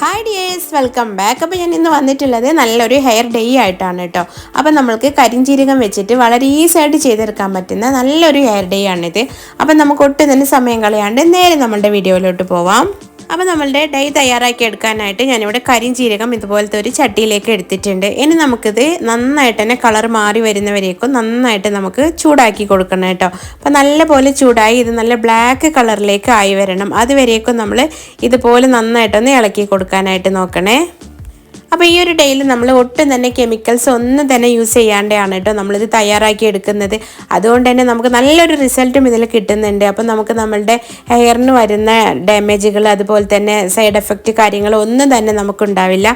Hi dears welcome back അപ്പോൾ ഞാൻ ഇന്ന് വന്നിട്ടുള്ളത് നല്ലൊരു ഹെയർ ഡേ ആയിട്ടാണ് കേട്ടോ അപ്പോൾ നമ്മൾക്ക് കരിഞ്ചീരകം വെച്ചിട്ട് വളരെ ഈസി ആയിട്ട് ചെയ്തെടുക്കാൻ പറ്റുന്ന നല്ലൊരു ഹെയർ ഡേ ആണിത്. അപ്പം നമുക്ക് ഒട്ടും തന്നെ സമയം കളയാണ്ട് നേരെ നമ്മളുടെ വീഡിയോയിലോട്ട് പോവാം. അപ്പോൾ നമ്മളുടെ ഡൈ തയ്യാറാക്കി എടുക്കാനായിട്ട് ഞാനിവിടെ ജീരകം ഇതുപോലത്തെ ഒരു ചട്ടിയിലേക്ക് എടുത്തിട്ടുണ്ട്. ഇനി നമുക്കിത് നന്നായിട്ട് തന്നെ കളർ മാറി വരുന്നവരേക്കും നന്നായിട്ട് നമുക്ക് ചൂടാക്കി കൊടുക്കണം കേട്ടോ. അപ്പോൾ നല്ലപോലെ ചൂടായി ഇത് നല്ല ബ്ലാക്ക് കളറിലേക്ക് ആയി വരണം. അതുവരേക്കും നമ്മൾ ഇതുപോലെ നന്നായിട്ടൊന്ന് ഇളക്കി കൊടുക്കാനായിട്ട് നോക്കണേ. അപ്പോൾ ഈ ഒരു ഡേയിൽ നമ്മൾ ഒട്ടും തന്നെ കെമിക്കൽസ് ഒന്നും തന്നെ യൂസ് ചെയ്യാണ്ടാണ് കേട്ടോ നമ്മളിത് തയ്യാറാക്കി എടുക്കുന്നത്. അതുകൊണ്ട് തന്നെ നമുക്ക് നല്ലൊരു റിസൾട്ടും ഇതിൽ കിട്ടുന്നുണ്ട്. അപ്പോൾ നമുക്ക് നമ്മളുടെ ഹെയറിന് വരുന്ന ഡാമേജുകൾ അതുപോലെ തന്നെ സൈഡ് എഫക്റ്റ് കാര്യങ്ങൾ ഒന്നും തന്നെ നമുക്കുണ്ടാവില്ല.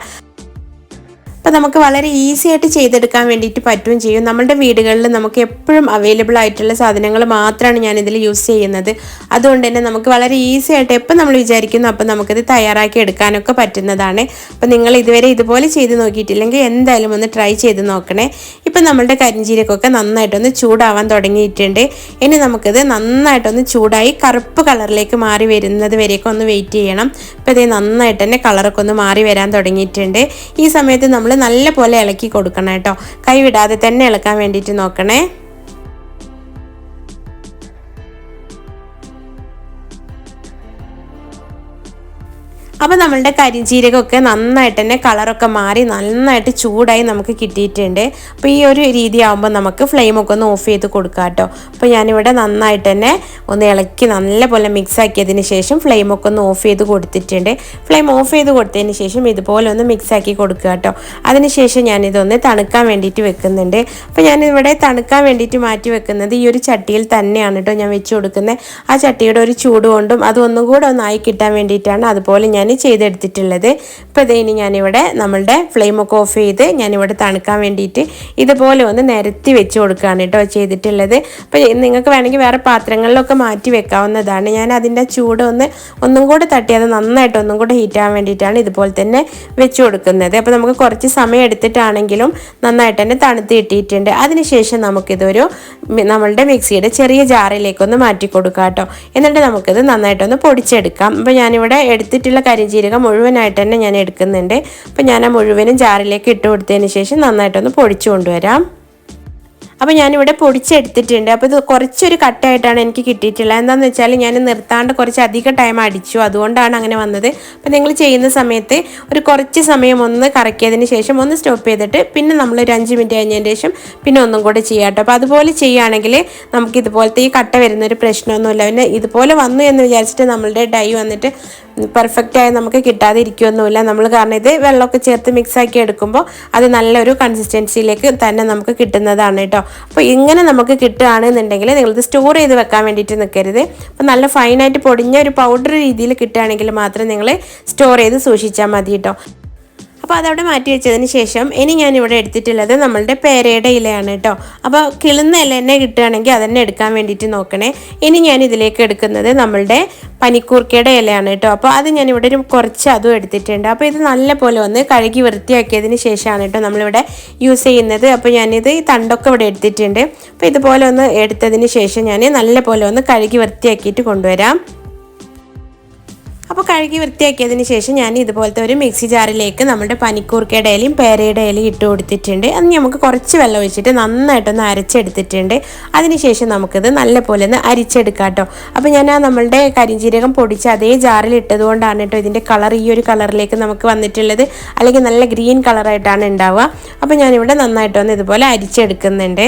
അപ്പോൾ നമുക്ക് വളരെ ഈസി ആയിട്ട് ചെയ്തെടുക്കാൻ വേണ്ടിയിട്ട് പറ്റുകയും ചെയ്യും. നമ്മുടെ വീടുകളിൽ നമുക്ക് എപ്പോഴും അവൈലബിൾ ആയിട്ടുള്ള സാധനങ്ങൾ മാത്രമാണ് ഞാൻ ഇതിൽ യൂസ് ചെയ്യുന്നത്. അതുകൊണ്ട് തന്നെ നമുക്ക് വളരെ ഈസി ആയിട്ട് എപ്പോൾ നമ്മൾ വിചാരിക്കുന്നു അപ്പോൾ നമുക്കിത് തയ്യാറാക്കി എടുക്കാനൊക്കെ പറ്റുന്നതാണ്. അപ്പോൾ നിങ്ങൾ ഇതുവരെ ഇതുപോലെ ചെയ്ത് നോക്കിയിട്ടില്ലെങ്കിൽ എന്തായാലും ഒന്ന് ട്രൈ ചെയ്ത് നോക്കണേ. ഇപ്പം നമ്മളുടെ കരിഞ്ചീരക്കൊക്കെ നന്നായിട്ടൊന്ന് ചൂടാവാൻ തുടങ്ങിയിട്ടുണ്ട്. ഇനി നമുക്കിത് നന്നായിട്ടൊന്ന് ചൂടായി കറുപ്പ് കളറിലേക്ക് മാറി വരുന്നത് വരെയൊക്കെ ഒന്ന് വെയിറ്റ് ചെയ്യണം. ഇപ്പോൾ ഇത് നന്നായിട്ട് തന്നെ കളറൊക്കെ ഒന്ന് മാറി വരാൻ തുടങ്ങിയിട്ടുണ്ട്. ഈ സമയത്ത് നമ്മൾ നല്ല പോലെ ഇളക്കി കൊടുക്കണം കേട്ടോ. കൈവിടാതെ തന്നെ ഇളക്കാൻ വേണ്ടിയിട്ട് നോക്കണേ. അപ്പോൾ നമ്മളുടെ കരിഞ്ചീരകമൊക്കെ നന്നായിട്ട് തന്നെ കളറൊക്കെ മാറി നന്നായിട്ട് ചൂടായി നമുക്ക് കിട്ടിയിട്ടുണ്ട്. അപ്പോൾ ഈ ഒരു രീതി ആകുമ്പോൾ നമുക്ക് ഫ്ലെയിമൊക്കെ ഒന്ന് ഓഫ് ചെയ്ത് കൊടുക്കാം കേട്ടോ. അപ്പോൾ ഞാനിവിടെ നന്നായിട്ട് തന്നെ ഒന്ന് ഇളക്കി നല്ലപോലെ മിക്സ് ആക്കിയതിന് ശേഷം ഫ്ലെയിമൊക്കെ ഒന്ന് ഓഫ് ചെയ്ത് കൊടുത്തിട്ടുണ്ട്. ഫ്ലെയിം ഓഫ് ചെയ്ത് കൊടുത്തതിന് ശേഷം ഇതുപോലെ ഒന്ന് മിക്സ് ആക്കി കൊടുക്കുക കേട്ടോ. അതിനുശേഷം ഞാനിതൊന്ന് തണുക്കാൻ വേണ്ടിയിട്ട് വെക്കുന്നുണ്ട്. അപ്പോൾ ഞാനിവിടെ തണുക്കാൻ വേണ്ടിയിട്ട് മാറ്റി വെക്കുന്നത് ഈ ഒരു ചട്ടിയിൽ തന്നെയാണ് കേട്ടോ ഞാൻ വെച്ച് കൊടുക്കുന്നത്. ആ ചട്ടിയുടെ ഒരു ചൂട് കൊണ്ടും അതൊന്നും കൂടെ ഒന്നായി കിട്ടാൻ വേണ്ടിയിട്ടാണ്. അതുപോലെ ഞാൻ ചെയ്തെടുത്തിട്ടുള്ളത്. ഇപ്പോൾ ഇതേ ഇനി ഞാനിവിടെ നമ്മളുടെ ഫ്ലെയിമൊക്കെ ഓഫ് ചെയ്ത് ഞാനിവിടെ തണുക്കാൻ വേണ്ടിയിട്ട് ഇതുപോലെ ഒന്ന് നിരത്തി വെച്ച് കൊടുക്കുകയാണ് കേട്ടോ ചെയ്തിട്ടുള്ളത്. അപ്പോൾ നിങ്ങൾക്ക് വേണമെങ്കിൽ വേറെ പാത്രങ്ങളിലൊക്കെ മാറ്റി വെക്കാവുന്നതാണ്. ഞാൻ അതിന്റെ ചൂട് ഒന്ന് ഒന്നും കൂടെ തട്ടി അത് നന്നായിട്ട് ഒന്നും കൂടെ ഹീറ്റ് ആവാൻ വേണ്ടിയിട്ടാണ് ഇതുപോലെ തന്നെ വെച്ച് കൊടുക്കുന്നത്. അപ്പോൾ നമുക്ക് കുറച്ച് സമയം എടുത്തിട്ടാണെങ്കിലും നന്നായിട്ട് തന്നെ തണുത്ത് കിട്ടിയിട്ടുണ്ട്. അതിനുശേഷം നമുക്കിതൊരു നമ്മളുടെ മിക്സിയുടെ ചെറിയ ജാറിലേക്കൊന്ന് മാറ്റി കൊടുക്കാം കേട്ടോ. എന്നിട്ട് നമുക്കിത് നന്നായിട്ടൊന്ന് പൊടിച്ചെടുക്കാം. അപ്പോൾ ഞാനിവിടെ എടുത്തിട്ടുള്ള കരിഞ്ചീരകം മുഴുവനായിട്ട് തന്നെ ഞാൻ എടുക്കുന്നുണ്ട്. അപ്പോൾ ഞാൻ ആ മുഴുവനും ജാറിലേക്ക് ഇട്ട് കൊടുത്തതിന് ശേഷം നന്നായിട്ടൊന്ന് പൊടിച്ചു കൊണ്ടുവരാം. അപ്പോൾ ഞാനിവിടെ പൊടിച്ചെടുത്തിട്ടുണ്ട്. അപ്പോൾ ഇത് കുറച്ചൊരു കട്ടായിട്ടാണ് എനിക്ക് കിട്ടിയിട്ടുള്ളത്. എന്താണെന്ന് വെച്ചാൽ ഞാൻ നിർത്താണ്ട് കുറച്ച് അധികം ടൈം അടിച്ചു. അതുകൊണ്ടാണ് അങ്ങനെ വന്നത്. അപ്പോൾ നിങ്ങൾ ചെയ്യുന്ന സമയത്ത് ഒരു കുറച്ച് സമയം ഒന്ന് കറക്കിയതിന് ശേഷം ഒന്ന് സ്റ്റോപ്പ് ചെയ്തിട്ട് പിന്നെ നമ്മൾ ഒരു അഞ്ച് മിനിറ്റ് കഴിഞ്ഞതിന് ശേഷം പിന്നെ ഒന്നും കൂടെ ചെയ്യാം കേട്ടോ. അപ്പോൾ അതുപോലെ ചെയ്യുകയാണെങ്കിൽ നമുക്ക് ഇതുപോലത്തെ ഈ കട്ട വരുന്നൊരു പ്രശ്നമൊന്നുമില്ല. പിന്നെ ഇതുപോലെ വന്നു എന്ന് വിചാരിച്ചിട്ട് നമ്മളുടെ ഡൈ വന്നിട്ട് പെർഫെക്റ്റായി നമുക്ക് കിട്ടാതെ ഇരിക്കുമൊന്നുമില്ല നമ്മൾ കാരണം ഇത് വെള്ളമൊക്കെ ചേർത്ത് മിക്സ് ആക്കി എടുക്കുമ്പോൾ അത് നല്ലൊരു കൺസിസ്റ്റൻസിയിലേക്ക് തന്നെ നമുക്ക് കിട്ടുന്നതാണ് കേട്ടോ. അപ്പോൾ ഇങ്ങനെ നമുക്ക് കിട്ടുകയാണെന്നുണ്ടെങ്കിൽ നിങ്ങളിത് സ്റ്റോർ ചെയ്ത് വെക്കാൻ വേണ്ടിയിട്ട് നിൽക്കരുത് അപ്പോൾ നല്ല ഫൈനായിട്ട് പൊടിഞ്ഞ ഒരു പൗഡർ രീതിയിൽ കിട്ടുകയാണെങ്കിൽ മാത്രം നിങ്ങൾ സ്റ്റോർ ചെയ്ത് സൂക്ഷിച്ചാൽ മതി കേട്ടോ. അപ്പോൾ അതവിടെ മാറ്റി വെച്ചതിന് ശേഷം ഇനി ഞാൻ ഇവിടെ എടുത്തിട്ടുള്ളത് നമ്മളുടെ പേരയുടെ ഇലയാണ് കേട്ടോ. അപ്പോൾ കിളുന്ന ഇല തന്നെ കിട്ടുകയാണെങ്കിൽ അതന്നെ എടുക്കാൻ വേണ്ടിയിട്ട് നോക്കണേ. ഇനി ഞാൻ ഇതിലേക്ക് എടുക്കുന്നത് നമ്മളുടെ പനിക്കൂർക്കയുടെ ഇലയാണ് കേട്ടോ. അപ്പോൾ അത് ഞാൻ ഇവിടെ ഒരു കുറച്ച് അതും എടുത്തിട്ടുണ്ട്. അപ്പോൾ ഇത് നല്ല പോലെ ഒന്ന് കഴുകി വൃത്തിയാക്കിയതിന് ശേഷമാണ് കേട്ടോ നമ്മളിവിടെ യൂസ് ചെയ്യുന്നത്. അപ്പോൾ ഞാനിത് ഈ തണ്ടൊക്കെ ഇവിടെ എടുത്തിട്ടുണ്ട്. അപ്പോൾ ഇതുപോലെ ഒന്ന് എടുത്തതിന് ശേഷം ഞാൻ നല്ല പോലെ ഒന്ന് കഴുകി വൃത്തിയാക്കിയിട്ട് കൊണ്ടുവരാം. അപ്പോൾ കഴുകി വൃത്തിയാക്കിയതിന് ശേഷം ഞാൻ ഇതുപോലത്തെ ഒരു മിക്സി ജാറിലേക്ക് നമ്മുടെ പനിക്കൂർക്കയുടെ ഇലയും പേരയുടെ ഇലയും ഇട്ട് കൊടുത്തിട്ടുണ്ട്. അത് നമുക്ക് കുറച്ച് വെള്ളം ഒഴിച്ചിട്ട് നന്നായിട്ടൊന്ന് അരച്ചെടുത്തിട്ടുണ്ട്. അതിനുശേഷം നമുക്കിത് നല്ലപോലെ ഒന്ന് അരിച്ചെടുക്കാം കേട്ടോ. അപ്പോൾ ഞാൻ ആ നമ്മളുടെ കരിഞ്ചീരകം പൊടിച്ച് അതേ ജാറിൽ ഇട്ടത് കൊണ്ടാണ് കേട്ടോ ഇതിന്റെ കളർ ഈ ഒരു കളറിലേക്ക് നമുക്ക് വന്നിട്ടുള്ളത്. അല്ലെങ്കിൽ നല്ല ഗ്രീൻ കളറായിട്ടാണ് ഉണ്ടാവുക. അപ്പോൾ ഞാനിവിടെ നന്നായിട്ടൊന്ന് ഇതുപോലെ അരിച്ചെടുക്കുന്നുണ്ട്.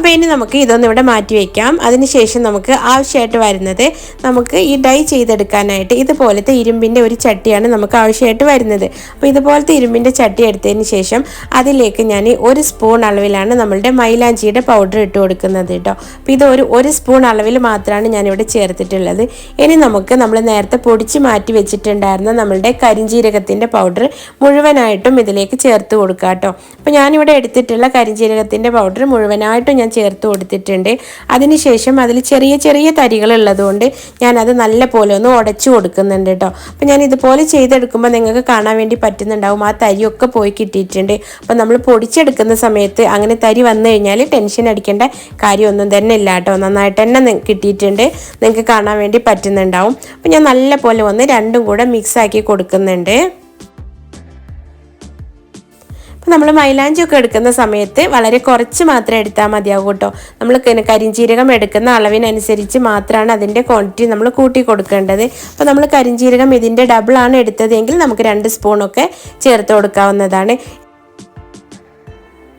അപ്പോൾ ഇനി നമുക്ക് ഇതൊന്നും ഇവിടെ മാറ്റി വയ്ക്കാം അതിനുശേഷം നമുക്ക് ആവശ്യമായിട്ട് വരുന്നത് നമുക്ക് ഈ ഡൈ ചെയ്തെടുക്കാനായിട്ട് ഇതുപോലത്തെ ഇരുമ്പിന്റെ ഒരു ചട്ടിയാണ് നമുക്ക് ആവശ്യമായിട്ട് വരുന്നത്. അപ്പോൾ ഇതുപോലത്തെ ഇരുമ്പിന്റെ ചട്ടി എടുത്തതിന് ശേഷം അതിലേക്ക് ഞാൻ ഒരു സ്പൂൺ അളവിലാണ് നമ്മളുടെ മൈലാഞ്ചിയുടെ പൗഡർ ഇട്ട് കൊടുക്കുന്നത് കേട്ടോ. അപ്പോൾ ഇത് ഒരു ഒരു സ്പൂൺ അളവിൽ മാത്രമാണ് ഞാനിവിടെ ചേർത്തിട്ടുള്ളത്. ഇനി നമുക്ക് നമ്മൾ നേരത്തെ പൊടിച്ച് മാറ്റി വെച്ചിട്ടുണ്ടായിരുന്ന നമ്മളുടെ കരിഞ്ജീരകത്തിന്റെ പൗഡർ മുഴുവനായിട്ടും ഇതിലേക്ക് ചേർത്ത് കൊടുക്കാം കേട്ടോ. അപ്പോൾ ഞാനിവിടെ എടുത്തിട്ടുള്ള കരിഞ്ജീരകത്തിന്റെ പൗഡർ മുഴുവനായിട്ടും ഞാൻ ചേർത്ത് കൊടുത്തിട്ടുണ്ട്. അതിനുശേഷം അതിൽ ചെറിയ ചെറിയ തരികൾ ഉള്ളതുകൊണ്ട് ഞാനത് നല്ല പോലെ ഒന്ന് ഉടച്ചു കൊടുക്കുന്നുണ്ട് കേട്ടോ അപ്പം ഞാൻ ഇതുപോലെ ചെയ്തെടുക്കുമ്പോൾ നിങ്ങൾക്ക് കാണാൻ വേണ്ടി പറ്റുന്നുണ്ടാവും. ആ തരിയൊക്കെ പോയി കിട്ടിയിട്ടുണ്ട്. അപ്പം നമ്മൾ പൊടിച്ചെടുക്കുന്ന സമയത്ത് അങ്ങനെ തരി വന്നു കഴിഞ്ഞാൽ ടെൻഷൻ അടിക്കേണ്ട കാര്യമൊന്നും തന്നെ ഇല്ല കേട്ടോ നന്നായിട്ട് തന്നെ കിട്ടിയിട്ടുണ്ട്. നിങ്ങൾക്ക് കാണാൻ വേണ്ടി പറ്റുന്നുണ്ടാവും. അപ്പം ഞാൻ നല്ല പോലെ വന്ന് രണ്ടും കൂടെ മിക്സ് ആക്കി കൊടുക്കുന്നുണ്ട്. അപ്പോൾ നമ്മൾ മൈലാഞ്ചി ഒക്കെ എടുക്കുന്ന സമയത്ത് വളരെ കുറച്ച് മാത്രം എടുത്താൽ മതിയാകും കേട്ടോ. നമ്മൾ കരിഞ്ചീരകം എടുക്കുന്ന അളവിനനുസരിച്ച് മാത്രമാണ് അതിന്റെ ക്വാണ്ടിറ്റി നമ്മൾ കൂട്ടി കൊടുക്കേണ്ടത്. അപ്പോൾ നമ്മൾ കരിഞ്ചീരകം ഇതിന്റെ ഡബിളാണ് എടുത്തതെങ്കിൽ നമുക്ക് രണ്ട് സ്പൂണൊക്കെ ചേർത്ത് കൊടുക്കാവുന്നതാണ്.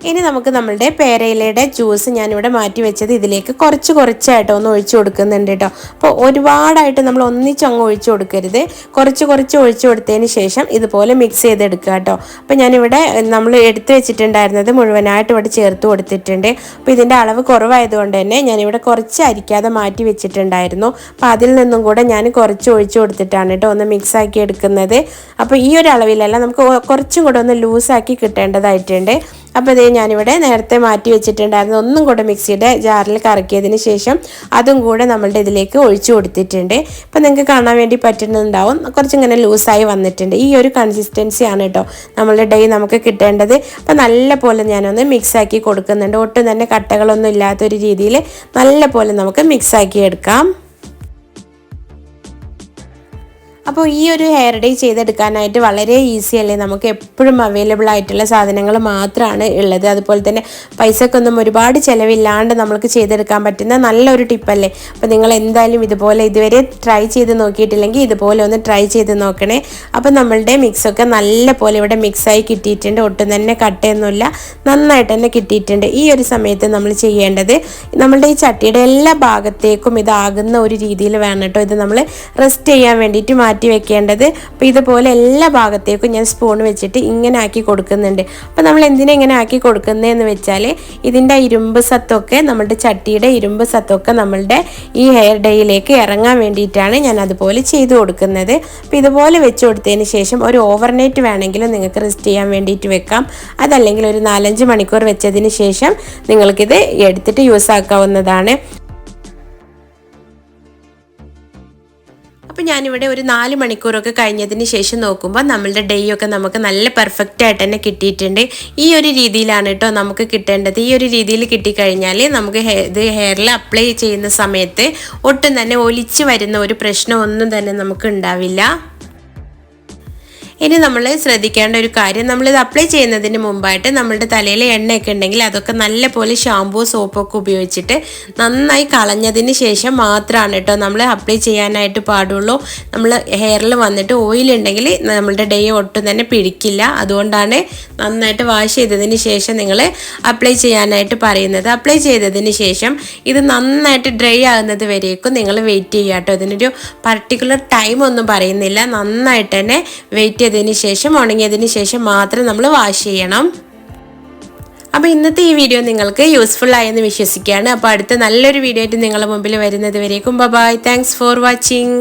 ഇനി നമുക്ക് നമ്മളുടെ പേരയിലയുടെ ജ്യൂസ് ഞാനിവിടെ മാറ്റി വെച്ചത് ഇതിലേക്ക് കുറച്ച് കുറച്ചായിട്ട് ഒന്ന് ഒഴിച്ചു കൊടുക്കുന്നുണ്ട് കേട്ടോ. അപ്പോൾ ഒരുപാടായിട്ട് നമ്മൾ ഒന്നിച്ച് അങ്ങ് ഒഴിച്ചു കൊടുക്കരുത്. കുറച്ച് കുറച്ച് ഒഴിച്ചു കൊടുത്തതിന് ശേഷം ഇതുപോലെ മിക്സ് ചെയ്തെടുക്കുക കേട്ടോ. അപ്പോൾ ഞാനിവിടെ നമ്മൾ എടുത്തു വെച്ചിട്ടുണ്ടായിരുന്നത് മുഴുവനായിട്ട് ഇവിടെ ചേർത്ത് കൊടുത്തിട്ടുണ്ട്. അപ്പോൾ ഇതിന്റെ അളവ് കുറവായതുകൊണ്ട് തന്നെ ഞാനിവിടെ കുറച്ച് അരിക്കാതെ മാറ്റി വെച്ചിട്ടുണ്ടായിരുന്നു. അപ്പോൾ അതിൽ നിന്നും കൂടെ ഞാൻ കുറച്ച് ഒഴിച്ചു കൊടുത്തിട്ടാണ് കേട്ടോ ഒന്ന് മിക്സ് ആക്കി എടുക്കുന്നത്. അപ്പോൾ ഈ ഒരു അളവിലല്ല നമുക്ക് കുറച്ചും കൂടെ ഒന്ന് ലൂസാക്കി കിട്ടേണ്ടതായിട്ടുണ്ട്. അപ്പോൾ ഇതേ ഞാനിവിടെ നേരത്തെ മാറ്റി വെച്ചിട്ടുണ്ടായിരുന്നു. ഒന്നും കൂടെ മിക്സിയുടെ ജാറിൽ കറക്കിയതിന് ശേഷം അതും കൂടെ നമ്മളുടെ ഇതിലേക്ക് ഒഴിച്ചു കൊടുത്തിട്ടുണ്ട്. ഇപ്പം നിങ്ങൾക്ക് കാണാൻ വേണ്ടി പറ്റുന്നുണ്ടാവും. കുറച്ചിങ്ങനെ ലൂസായി വന്നിട്ടുണ്ട്. ഈ ഒരു കൺസിസ്റ്റൻസി ആണ് കേട്ടോ നമ്മളുടെ ഡേ നമുക്ക് കിട്ടേണ്ടത്. അപ്പം നല്ല പോലെ ഞാനൊന്ന് മിക്സാക്കി കൊടുക്കുന്നുണ്ട്. ഒട്ടും തന്നെ കട്ടകളൊന്നും ഇല്ലാത്തൊരു രീതിയിൽ നല്ല പോലെ നമുക്ക് മിക്സാക്കി എടുക്കാം. അപ്പോൾ ഈ ഒരു ഹെയർ ഡേ ചെയ്തെടുക്കാനായിട്ട് വളരെ ഈസി അല്ലേ? നമുക്ക് എപ്പോഴും അവൈലബിൾ ആയിട്ടുള്ള സാധനങ്ങൾ മാത്രമാണ് ഉള്ളത്. അതുപോലെ തന്നെ പൈസക്കൊന്നും ഒരുപാട് ചിലവില്ലാണ്ട് നമുക്ക് ചെയ്തെടുക്കാൻ പറ്റുന്ന നല്ലൊരു ടിപ്പല്ലേ അപ്പോൾ നിങ്ങൾ എന്തായാലും ഇതുപോലെ ഇതുവരെ ട്രൈ ചെയ്ത് നോക്കിയിട്ടില്ലെങ്കിൽ ഇതുപോലെ ഒന്ന് ട്രൈ ചെയ്ത് നോക്കണേ. അപ്പോൾ നമ്മളുടെ മിക്സൊക്കെ നല്ല പോലെ ഇവിടെ മിക്സായി കിട്ടിയിട്ടുണ്ട്. ഒട്ടും തന്നെ കട്ടയൊന്നുമില്ല. നന്നായിട്ട് തന്നെ കിട്ടിയിട്ടുണ്ട്. ഈ ഒരു സമയത്ത് നമ്മൾ ചെയ്യേണ്ടത് നമ്മളുടെ ഈ ചട്ടിയുടെ എല്ലാ ഭാഗത്തേക്കും ഇതാകുന്ന ഒരു രീതിയിൽ വേണം കേട്ടോ. ഇത് നമ്മൾ റെസ്റ്റ് ചെയ്യാൻ വേണ്ടിയിട്ട് മാറ്റി വെക്കേണ്ടത്. അപ്പോൾ ഇതുപോലെ എല്ലാ ഭാഗത്തേക്കും ഞാൻ സ്പൂൺ വെച്ചിട്ട് ഇങ്ങനെ ആക്കി കൊടുക്കുന്നുണ്ട്. അപ്പോൾ നമ്മൾ എന്തിനാ ഇങ്ങനെ ആക്കി കൊടുക്കുന്നതെന്ന് വെച്ചാൽ ഇതിന്റെ ഇരുമ്പ് സത്തൊക്കെ നമ്മുടെ ചട്ടിയുടെ ഇരുമ്പ് സത്തൊക്കെ നമ്മളുടെ ഈ ഹെയർ ഡേയിലേക്ക് ഇറങ്ങാൻ വേണ്ടിയിട്ടാണ് ഞാൻ അതുപോലെ ചെയ്തു കൊടുക്കുന്നത്. അപ്പോൾ ഇതുപോലെ വെച്ച് കൊടുത്തതിന് ശേഷം ഒരു ഓവർനൈറ്റ് വേണമെങ്കിലും നിങ്ങൾക്ക് റെസ്റ്റ് ചെയ്യാൻ വേണ്ടിയിട്ട് വെക്കാം. അതല്ലെങ്കിൽ ഒരു നാലഞ്ച് മണിക്കൂർ വെച്ചതിന് ശേഷം നിങ്ങൾക്കിത് എടുത്തിട്ട് യൂസ് ആക്കാവുന്നതാണ്. അപ്പോൾ ഞാനിവിടെ ഒരു നാല് മണിക്കൂറൊക്കെ കഴിഞ്ഞതിന് ശേഷം നോക്കുമ്പോൾ നമ്മളുടെ ഡേ ഒക്കെ നമുക്ക് നല്ല പെർഫെക്റ്റ് ആയിട്ട് തന്നെ കിട്ടിയിട്ടുണ്ട്. ഈ ഒരു രീതിയിലാണ് കേട്ടോ നമുക്ക് കിട്ടേണ്ടത്. ഈ ഒരു രീതിയിൽ കിട്ടിക്കഴിഞ്ഞാൽ നമുക്ക് ഇത് ഹെയറിൽ അപ്ലൈ ചെയ്യുന്ന സമയത്ത് ഒട്ടും തന്നെ ഒലിച്ച് വരുന്ന ഒരു പ്രശ്നമൊന്നും തന്നെ നമുക്ക് ഉണ്ടാവില്ല. ഇനി നമ്മൾ ശ്രദ്ധിക്കേണ്ട ഒരു കാര്യം നമ്മളിത് അപ്ലൈ ചെയ്യുന്നതിന് മുമ്പായിട്ട് നമ്മളുടെ തലയിൽ എണ്ണയൊക്കെ ഉണ്ടെങ്കിൽ അതൊക്കെ നല്ല പോലെ ഷാമ്പൂ സോപ്പൊക്കെ ഉപയോഗിച്ചിട്ട് നന്നായി കളഞ്ഞതിന് ശേഷം മാത്രമാണ് കേട്ടോ നമ്മൾ അപ്ലൈ ചെയ്യാനായിട്ട് പാടുള്ളൂ. നമ്മൾ ഹെയറിൽ വന്നിട്ട് ഓയിൽ ഉണ്ടെങ്കിൽ നമ്മളുടെ ഡേ ഒട്ടും തന്നെ പിടിക്കില്ല. അതുകൊണ്ടാണ് നന്നായിട്ട് വാഷ് ചെയ്തതിന് ശേഷം നിങ്ങൾ അപ്ലൈ ചെയ്യാനായിട്ട് പറയുന്നത്. അപ്ലൈ ചെയ്തതിന് ശേഷം ഇത് നന്നായിട്ട് ഡ്രൈ ആകുന്നത് വരേക്കും നിങ്ങൾ വെയിറ്റ് ചെയ്യുക കേട്ടോ. ഇതിനൊരു പർട്ടിക്കുലർ ടൈം ഒന്നും പറയുന്നില്ല. നന്നായിട്ട് തന്നെ വെയിറ്റ് ചെയ്തതിന് ശേഷം ഉണങ്ങിയതിന് ശേഷം മാത്രം നമ്മൾ വാഷ് ചെയ്യണം. അപ്പോൾ ഇന്നത്തെ ഈ വീഡിയോ നിങ്ങൾക്ക് യൂസ്ഫുൾ ആയെന്ന് വിശ്വസിക്കുകയാണ്. അപ്പോൾ അടുത്ത നല്ലൊരു വീഡിയോ ആയിട്ട് നിങ്ങളുടെ മുമ്പിൽ വരുന്നത് വരേക്കും. Bye thanks for watching